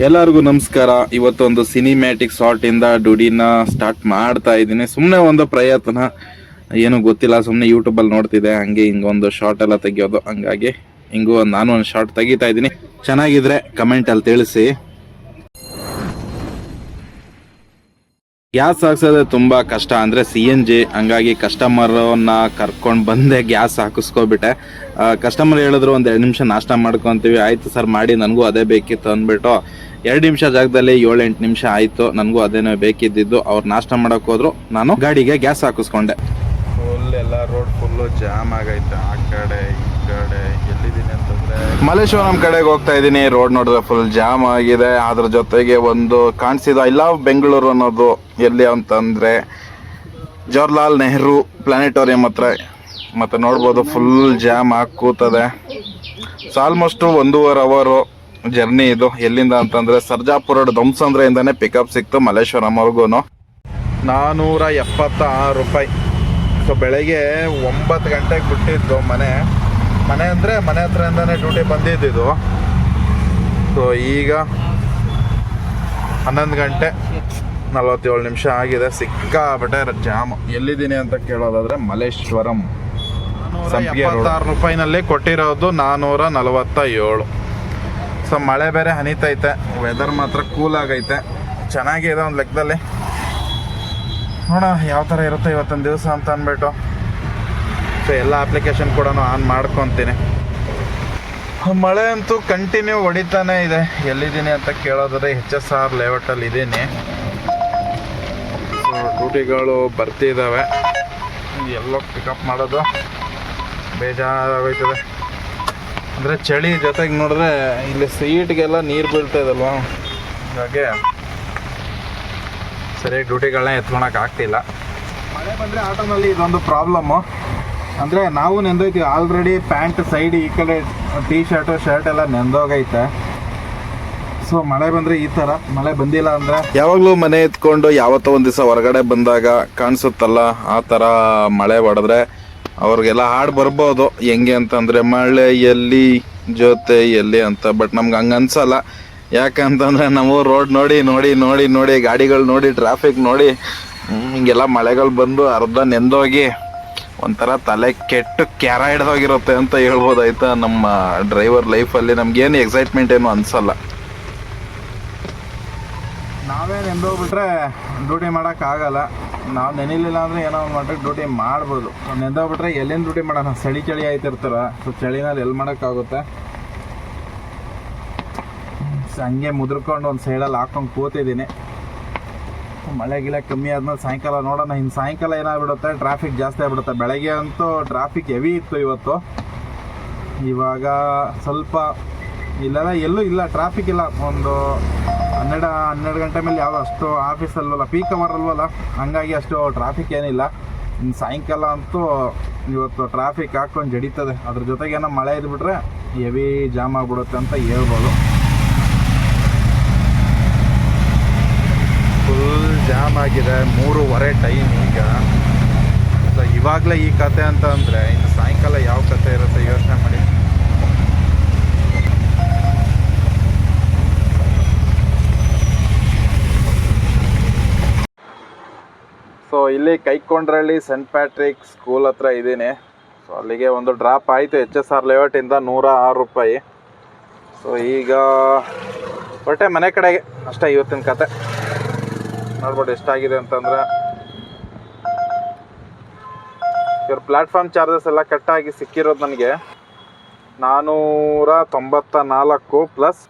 ಎಲ್ಲರಿಗೂ ನಮಸ್ಕಾರ. ಇವತ್ತೊಂದು ಸಿನಿಮ್ಯಾಟಿಕ್ ಶಾರ್ಟ್ ಇಂದ ಡುಡಿನ ಸ್ಟಾರ್ಟ್ ಮಾಡ್ತಾ ಇದ್ದೀನಿ. ಸುಮ್ಮನೆ ಒಂದು ಪ್ರಯತ್ನ. ಏನು ಗೊತ್ತಿಲ್ಲ ಸುಮ್ಮನೆ ಯೂಟ್ಯೂಬಲ್ಲಿ ನೋಡ್ತಿದ್ದೆ. ಹಂಗೆ ಹಿಂಗೊಂದು ಶಾರ್ಟ್ ಎಲ್ಲ ತೆಗಿಯೋದು. ಹಂಗಾಗಿ ಹಿಂಗೂ ನಾನು ಒಂದು ಶಾರ್ಟ್ ತೆಗಿತಾ ಇದ್ದೀನಿ. ಚೆನ್ನಾಗಿದ್ರೆ ಕಮೆಂಟಲ್ಲಿ ತಿಳಿಸಿ. ಗ್ಯಾಸ್ ಹಾಕ್ಸೋದು ತುಂಬಾ ಕಷ್ಟ. ಅಂದ್ರೆ ಸಿ ಎನ್ ಜಿ ಹಂಗಾಗಿ ಕಸ್ಟಮರ್ನ ಕರ್ಕೊಂಡು ಬಂದೆ ಗ್ಯಾಸ್ ಹಾಕಿಸ್ಕೊಬಿಟ್ಟೆ. ಕಸ್ಟಮರ್ ಹೇಳಿದ್ರು, ಒಂದ್ ಎರಡು ನಿಮಿಷ ನಾಷ್ಟ ಮಾಡ್ಕೊಂತೀವಿ. ಆಯ್ತು ಸರ್, ಮಾಡಿ. ನನಗೂ ಅದೇ ಬೇಕಿತ್ತು ಅಂದ್ಬಿಟ್ಟು ಎರಡು ನಿಮಿಷ ಜಾಗದಲ್ಲಿ ಏಳು ಎಂಟು ನಿಮಿಷ ಆಯ್ತು. ನನಗೂ ಅದೇನೋ ಬೇಕಿದ್ದಿದ್ದು. ಅವ್ರು ನಾಷ್ಟ ಮಾಡಕ್ ಹೋದ್ರು. ನಾನು ಗಾಡಿಗೆ ಗ್ಯಾಸ್ ಹಾಕಿಸ್ಕೊಂಡೆ. ಫುಲ್ಲು ಜಾಮ್ ಆಗೈತೆ ಆ ಕಡೆ ಈ ಕಡೆ. ಎಲ್ಲಿದ್ದೀನಿ ಅಂತಂದ್ರೆ ಮಲ್ಲೇಶ್ವರಂ ಕಡೆಗೆ ಹೋಗ್ತಾ ಇದ್ದೀನಿ. ರೋಡ್ ನೋಡಿದ್ರೆ ಫುಲ್ ಜಾಮ್ ಆಗಿದೆ. ಅದ್ರ ಜೊತೆಗೆ ಒಂದು ಕಾಣಿಸಿದ ಐ ಲವ್ ಬೆಂಗಳೂರು ಅನ್ನೋದು ಎಲ್ಲಿ ಅಂತಂದ್ರೆ ಜವಾಹರ್ಲಾಲ್ ನೆಹರು ಪ್ಲಾನೆಟೋರಿಯಂ ಹತ್ರ. ಮತ್ತೆ ನೋಡ್ಬೋದು ಫುಲ್ ಜಾಮ್ ಆಗಿ ಕೂತದೆ. ಸೊ ಆಲ್ಮೋಸ್ಟ್ ಒಂದೂವರೆ ಅವರು ಜರ್ನಿ ಇದು. ಎಲ್ಲಿಂದ ಅಂತಂದ್ರೆ ಸರ್ಜಾಪುರ ಧ್ವಂಸಂದ್ರೆಯಿಂದಾನೆ ಪಿಕಪ್ ಸಿಕ್ತು ಮಲ್ಲೇಶ್ವರಂವರೆಗೂ ನಾನೂರ ಎಪ್ಪತ್ತ ಆರು ರೂಪಾಯಿ. ಸೊ ಬೆಳಗ್ಗೆ ಒಂಬತ್ತು ಗಂಟೆಗೆ ಬಿಟ್ಟಿದ್ದು ಮನೆ. ಮನೆ ಅಂದರೆ ಮನೆ ಹತ್ರದಿಂದನೇ ಡ್ಯೂಟಿ ಬಂದಿದ್ದಿದ್ದು ಸೊ ಈಗ ಹನ್ನೊಂದು ಗಂಟೆ ನಲವತ್ತೇಳು ನಿಮಿಷ ಆಗಿದೆ. ಸಿಕ್ಕಾಪಟ್ಟೆ ಜಾಮ್. ಎಲ್ಲಿದ್ದೀನಿ ಅಂತ ಕೇಳೋದಾದ್ರೆ ಮಲ್ಲೇಶ್ವರಂ. ಎಪ್ಪತ್ತಾರು ರೂಪಾಯಿನಲ್ಲಿ ಕೊಟ್ಟಿರೋದು ನಾನ್ನೂರ ನಲವತ್ತ ಏಳು ಸೊ ಮಳೆ ಬೇರೆ ಹನಿತೈತೆ. ವೆದರ್ ಮಾತ್ರ ಕೂಲ್ ಆಗೈತೆ. ಚೆನ್ನಾಗಿದೆ ಒಂದು ಲೆಕ್ಕದಲ್ಲಿ. ನೋಡೋಣ, ಯಾವ ಥರ ಇರುತ್ತೆ ಇವತ್ತೊಂದು ದಿವಸ ಅಂತ ಅಂದ್ಬಿಟ್ಟು. ಸೊ ಎಲ್ಲ ಅಪ್ಲಿಕೇಶನ್ ಕೂಡ ಆನ್ ಮಾಡ್ಕೊತೀನಿ. ಮಳೆ ಅಂತೂ ಕಂಟಿನ್ಯೂ ಹೊಡಿತಾನೆ ಇದೆ. ಎಲ್ಲಿದ್ದೀನಿ ಅಂತ ಕೇಳೋದಾದ್ರೆ ಎಚ್ ಎಸ್ ಆರ್ ಲೇಔಟಲ್ಲಿ ಇದ್ದೀನಿ. ಸೊ ಡ್ಯೂಟಿಗಳು ಬರ್ತಿದ್ದಾವೆ ಎಲ್ಲೋ ಪಿಕಪ್ ಮಾಡೋದು. ಬೇಜಾರಾಗೋಯ್ತದೆ. ಅಂದರೆ ಚಳಿ ಜೊತೆಗೆ ನೋಡಿದ್ರೆ ಇಲ್ಲಿ ಸೀಟ್ಗೆಲ್ಲ ನೀರು ಬೀಳ್ತಾ ಇದಲ್ವಾ? ಹಾಗಾಗಿ ಸರಿಯಾಗಿ ಡ್ಯೂಟಿಗಳನ್ನ ಎತ್ಕೊಳಕ್ಕೆ ಆಗ್ತಿಲ್ಲ. ಮಳೆ ಬಂದರೆ ಆಟೋನಲ್ಲಿ ಇದೊಂದು ಪ್ರಾಬ್ಲಮ್ಮು ಅಂದರೆ ನಾವು ನೆಂದೋಯ್ತೀವಿ. ಆಲ್ರೆಡಿ ಪ್ಯಾಂಟ್ ಸೈಡ್ ಈ ಕಡೆ ಟೀ ಶರ್ಟು ಶರ್ಟ್ ಎಲ್ಲ ನೆಂದೋಗೈತೆ. ಸೊ ಮಳೆ ಬಂದರೆ ಈ ಥರ ಮಳೆ ಬಂದಿಲ್ಲ ಅಂದರೆ ಯಾವಾಗಲೂ ಮನೆ ಎತ್ಕೊಂಡು ಯಾವತ್ತೋ ಒಂದು ದಿವಸ ಹೊರಗಡೆ ಬಂದಾಗ ಕಾಣಿಸುತ್ತಲ್ಲ ಆ ಥರ ಮಳೆ ಹೊಡೆದ್ರೆ ಅವ್ರಿಗೆಲ್ಲ ಹಾಡು ಬರ್ಬೋದು. ಹೆಂಗೆ ಅಂತಂದರೆ ಜೊತೆ ಎಲ್ಲಿ ಅಂತ ಬಟ್ ನಮ್ಗೆ ಹಂಗೆ ಅನ್ಸಲ್ಲ ಯಾಕಂತಂದ್ರೆ ನಾವು ರೋಡ್ ನೋಡಿ ನೋಡಿ ನೋಡಿ ನೋಡಿ, ಗಾಡಿಗಳು ನೋಡಿ ಟ್ರಾಫಿಕ್ ನೋಡಿ ಹಿಂಗೆಲ್ಲ ಮಳೆಗಳು ಬಂದು ಅರ್ಧ ನೆಂದೋಗಿ ಒಂಥರ ತಲೆ ಕೆಟ್ಟು ಕ್ಯಾರ ಹಿಡ್ದೋಗಿರುತ್ತೆ ಅಂತ ಹೇಳ್ಬೋದು ನಮ್ಮ ಡ್ರೈವರ್ ಲೈಫಲ್ಲಿ ನಮ್ಗೇನು ಎಕ್ಸೈಟ್ಮೆಂಟ್ ಏನು ಅನ್ಸಲ್ಲ. ನಾವೇ ನೆಂದೋಗ್ಬಿಟ್ರೆ ಡ್ಯೂಟಿ ಮಾಡೋಕ್ಕಾಗಲ್ಲ ನಾವು ನೆನಿಲಿಲ್ಲ ಅಂದರೆ ಏನೋ ಒಂದು ಮಾಡ್ರೆ ಡ್ಯೂಟಿ ಮಾಡ್ಬೋದು. ನೆಂದೋಗ್ಬಿಟ್ರೆ ಎಲ್ಲಿಂದ ಡ್ಯೂಟಿ ಮಾಡೋಣ? ಚಳಿ ಚಳಿ ಆಯ್ತಿರ್ತಾರ ಸೊ ಚಳಿನಲ್ಲಿ ಎಲ್ಲಿ ಮಾಡೋಕ್ಕಾಗುತ್ತೆ? ಹಂಗೆ ಮುದ್ರಕೊಂಡು ಒಂದು ಸೈಡಲ್ಲಿ ಹಾಕೊಂಡು ಕೂತಿದ್ದೀನಿ. ಮಳೆ ಗಿಳೆ ಕಮ್ಮಿ ಆದ್ಮೇಲೆ ಸಾಯಂಕಾಲ ನೋಡೋಣ. ಇನ್ನು ಸಾಯಂಕಾಲ ಏನಾಗ್ಬಿಡುತ್ತೆ? ಟ್ರಾಫಿಕ್ ಜಾಸ್ತಿ ಆಗ್ಬಿಡುತ್ತೆ. ಬೆಳಗ್ಗೆ ಅಂತೂ ಟ್ರಾಫಿಕ್ ಹೆವಿ ಇತ್ತು ಇವತ್ತು. ಇವಾಗ ಸ್ವಲ್ಪ ಇಲ್ಲೆಲ್ಲ ಎಲ್ಲೂ ಇಲ್ಲ. ಟ್ರಾಫಿಕ್ ಇಲ್ಲ. ಒಂದು ಹನ್ನೆರಡು ಹನ್ನೆರಡು ಗಂಟೆ ಮೇಲೆ ಯಾವ ಅಷ್ಟು ಆಫೀಸ್ ಅಲ್ವಲ್ಲ ಪೀಕ್ ಅವರ್ ಹಂಗಾಗಿ ಅಷ್ಟು ಟ್ರಾಫಿಕ್ ಏನಿಲ್ಲ. ಇನ್ನು ಸಾಯಂಕಾಲ ಅಂತೂ ಇವತ್ತು ಟ್ರಾಫಿಕ್ ಹಾಕ್ಕೊಂಡು ಜಡಿತದೆ. ಅದ್ರ ಏನೋ ಮಳೆ ಇದ್ಬಿಟ್ರೆ ಹೆವಿ ಜಾಮ್ ಆಗ್ಬಿಡುತ್ತೆ ಅಂತ ಹೇಳ್ಬೋದು ಫುಲ್ ಜಾಮ್ ಆಗಿದೆ, ಮೂರುವರೆ ಟೈಮ್ ಈಗ. ಸೊ ಇವಾಗಲೇ ಈ ಕತೆ ಅಂತ ಅಂದರೆ ಇನ್ನು ಸಾಯಂಕಾಲ ಯಾವ ಕತೆ ಇರುತ್ತೆ ಯೋಚನೆ ಮಾಡಿ. ಸೊ ಇಲ್ಲಿ ಕೈಕೊಂಡ್ರಳ್ಳಿ ಸೆಂಟ್ ಪ್ಯಾಟ್ರಿಕ್ ಸ್ಕೂಲ್ ಹತ್ರ ಇದ್ದೀನಿ. ಸೊ ಅಲ್ಲಿಗೆ ಒಂದು ಡ್ರಾಪ್ ಆಯಿತು, ಎಚ್ ಎಸ್ ಆರ್ ಲೇಔಟಿಂದ ನೂರ ಆರು ರೂಪಾಯಿ. ಸೊ ಈಗ ಹೊರಟೆ ಮನೆ ಕಡೆಗೆ. ಅಷ್ಟೇ ಇವತ್ತಿನ ಕತೆ. ನೋಡ್ಬೋದು ಎಷ್ಟಾಗಿದೆ ಅಂತಂದ್ರೆ ಇವ್ರ ಪ್ಲಾಟ್ಫಾರ್ಮ್ ಚಾರ್ಜಸ್ ಎಲ್ಲ ಕಟ್ಟಾಗಿ ಸಿಕ್ಕಿರೋದು ನನಗೆ ನಾನ್ನೂರ ತೊಂಬತ್ತ ನಾಲ್ಕು ಪ್ಲಸ್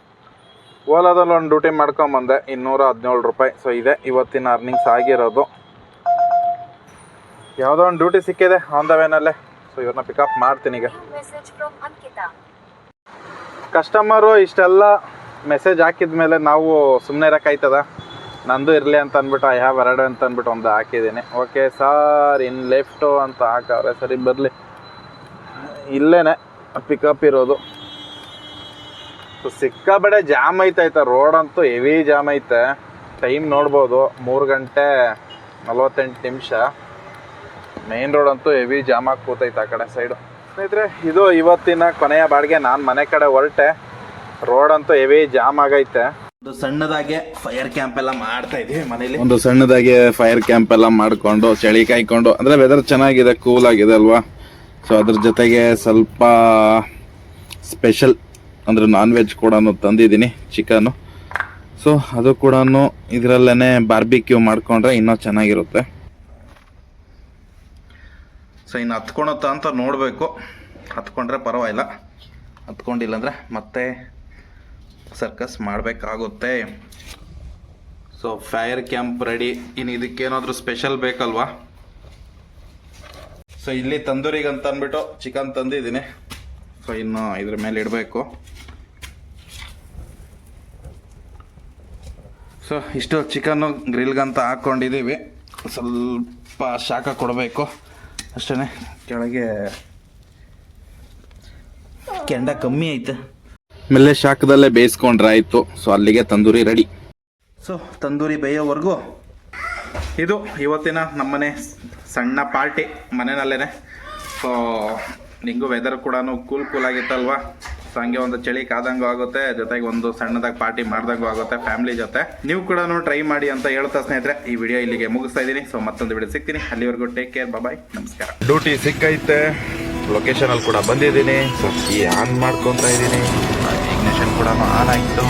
ಓಲಾದಲ್ಲಿ ಒಂದು ಡ್ಯೂಟಿ ಮಾಡ್ಕೊಂಬಂದೆ ಇನ್ನೂರ ಹದಿನೇಳು ರೂಪಾಯಿ. ಸೊ ಇದೆ ಇವತ್ತಿನ ಅರ್ನಿಂಗ್ಸ್ ಆಗಿರೋದು. ಯಾವುದೋ ಒಂದು ಡ್ಯೂಟಿ ಸಿಕ್ಕಿದೆ ಆನ್ ದ ವೇನಲ್ಲೇ ಸೊ ಇವ್ರನ್ನ ಪಿಕಪ್ ಮಾಡ್ತೀನಿ ಈಗ. ಕಸ್ಟಮರು ಇಷ್ಟೆಲ್ಲ ಮೆಸೇಜ್ ಹಾಕಿದ ಮೇಲೆ ನಾವು ಸುಮ್ಮನೆ ಇರೋಕ್ಕಾಯ್ತದ ನಂದು ಇರಲಿ ಅಂತ ಅಂದ್ಬಿಟ್ಟು ಐ ಹ್ಯಾವ್ ಎರಡು ಅಂತ ಅಂದ್ಬಿಟ್ಟು ಒಂದು ಹಾಕಿದ್ದೀನಿ. ಓಕೆ ಸರ್ ಇನ್ ಲೆಫ್ಟು ಅಂತ ಹಾಕವ್ರೆ. ಸರಿ, ಬರಲಿ. ಇಲ್ಲೇ ಪಿಕಪ್ ಇರೋದು. ಸೊ ಸಿಕ್ಕಾಬಡೆ ಜಾಮ್ ಐತೈತೆ ರೋಡ್ ಅಂತೂ ಹೆವಿ ಜಾಮ್ ಐತೆ. ಟೈಮ್ ನೋಡ್ಬೋದು, ಮೂರು ಗಂಟೆ ನಲ್ವತ್ತೆಂಟು ನಿಮಿಷ. ಮೇನ್ ರೋಡ್ ಅಂತೂ ಹೆವಿ ಜಾಮ್ ಆಗಿ ಕೂತೈತೆ ಆ ಕಡೆ ಸೈಡು ಸ್ನೇಹಿತರೆ, ಇದು ಇವತ್ತಿನ ಕೊನೆಯ ಬಾಡಿಗೆ. ನಾನು ಮನೆ ಕಡೆ ಹೊರಟೆ. ರೋಡ್ ಅಂತೂ ಹೆವಿ ಜಾಮ್ ಆಗೈತೆ. ಒಂದು ಸಣ್ಣದಾಗೆ ಫೈರ್ ಕ್ಯಾಂಪ್ ಎಲ್ಲ ಮಾಡ್ತಾ ಇದೀವಿ ಮನೇಲಿ. ಒಂದು ಸಣ್ಣದಾಗೆ ಫೈರ್ ಕ್ಯಾಂಪ್ ಎಲ್ಲ ಮಾಡ್ಕೊಂಡು, ಚಳಿ ಕಾಯ್ಕೊಂಡು, ಅಂದ್ರೆ ವೆದರ್ ಚೆನ್ನಾಗಿದೆ ಕೂಲ್ ಆಗಿದೆ ಅಲ್ವಾ? ಸೊ ಅದ್ರ ಜೊತೆಗೆ ಸ್ವಲ್ಪ ಸ್ಪೆಷಲ್ ಅಂದ್ರೆ ನಾನ್ ವೆಜ್ ಕೂಡ ತಂದಿದ್ದೀನಿ ಚಿಕನ್ ಸೊ ಅದು ಕೂಡ ಇದರಲ್ಲೇ ಬಾರ್ಬಿಕ್ಯೂ ಮಾಡ್ಕೊಂಡ್ರೆ ಇನ್ನೂ ಚೆನ್ನಾಗಿರುತ್ತೆ. ಸೊ ಇನ್ನು ಹತ್ಕೊಳತ್ತ ಅಂತ ನೋಡಬೇಕು. ಹತ್ಕೊಂಡ್ರೆ ಪರವಾಗಿಲ್ಲ. ಹತ್ಕೊಂಡಿಲ್ಲ ಅಂದರೆ ಮತ್ತೆ ಸರ್ಕಸ್ ಮಾಡಬೇಕಾಗುತ್ತೆ. ಸೊ ಫೈರ್ ಕ್ಯಾಂಪ್ ರೆಡಿ ಇನ್ನು ಇದಕ್ಕೇನಾದರೂ ಸ್ಪೆಷಲ್ ಬೇಕಲ್ವಾ? ಸೊ ಇಲ್ಲಿ ತಂದೂರಿಗೆ ಅಂತ ಅಂದ್ಬಿಟ್ಟು ಚಿಕನ್ ತಂದಿದ್ದೀನಿ. ಸೊ ಇನ್ನು ಇದ್ರ ಮೇಲೆ ಇಡಬೇಕು. ಸೊ ಇಷ್ಟು ಚಿಕನ್ನು ಗ್ರಿಲ್ಗಂತ ಹಾಕ್ಕೊಂಡಿದ್ದೀವಿ ಸ್ವಲ್ಪ ಶಾಖ ಕೊಡಬೇಕು. ಅಷ್ಟೇ ಕೆಳಗೆ ಕೆಂಡ ಕಮ್ಮಿ ಐತೆ. ಆಮೇಲೆ ಶಾಖದಲ್ಲೇ ಬೇಯಿಸ್ಕೊಂಡ್ರೆ ಆಯಿತು. ಸೊ ಅಲ್ಲಿಗೆ ತಂದೂರಿ ರೆಡಿ ಸೊ ತಂದೂರಿ ಬೇಯೋವರೆಗೂ ಇದು ಇವತ್ತಿನ ನಮ್ಮನೆ ಸಣ್ಣ ಪಾರ್ಟಿ ಮನೆಯಲ್ಲೇ. ಸೊ ನಿಂಗೂ ವೆದರ್ ಕೂಡ ಕೂಲ್ ಕೂಲ್ ಆಗಿತ್ತಲ್ವಾ? ಸೊ ಹಂಗೆ ಒಂದು ಚಳಿ ಕಾದಂಗೂ ಆಗುತ್ತೆ ಜೊತೆಗೆ ಒಂದು ಸಣ್ಣದಾಗಿ ಪಾರ್ಟಿ ಮಾಡ್ದಂಗೂ ಆಗುತ್ತೆ ಫ್ಯಾಮಿಲಿ ಜೊತೆ. ನೀವು ಕೂಡ ಟ್ರೈ ಮಾಡಿ ಅಂತ ಹೇಳ್ತಾ ಸ್ನೇಹಿತರೆ ಈ ವಿಡಿಯೋ ಇಲ್ಲಿಗೆ ಮುಗಿಸ್ತಾ ಇದ್ದೀನಿ. ಸೊ ಮತ್ತೊಂದು ವಿಡಿಯೋ ಸಿಗ್ತೀನಿ. ಅಲ್ಲಿವರೆಗೂ ಟೇಕ್ ಕೇರ್ ಬಾಯ್ ನಮಸ್ಕಾರ. ಡ್ಯೂಟಿ ಸಿಕ್ಕೈತೆ ಲೊಕೇಶನ್ ಅಲ್ಲಿ ಕೂಡ ಬಂದಿದ್ದೀನಿ. ಸೊ ಈ ಆನ್ ಮಾಡ್ಕೊತಾ ಇದ್ದೀನಿ. ಇಗ್ನಿಷನ್ ಕೂಡ ಆನ್ ಆಯಿತು.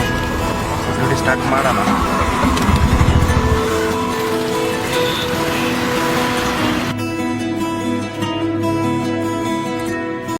ಡ್ಯೂಟಿ ಸ್ಟಾರ್ಟ್ ಮಾಡೋಣ.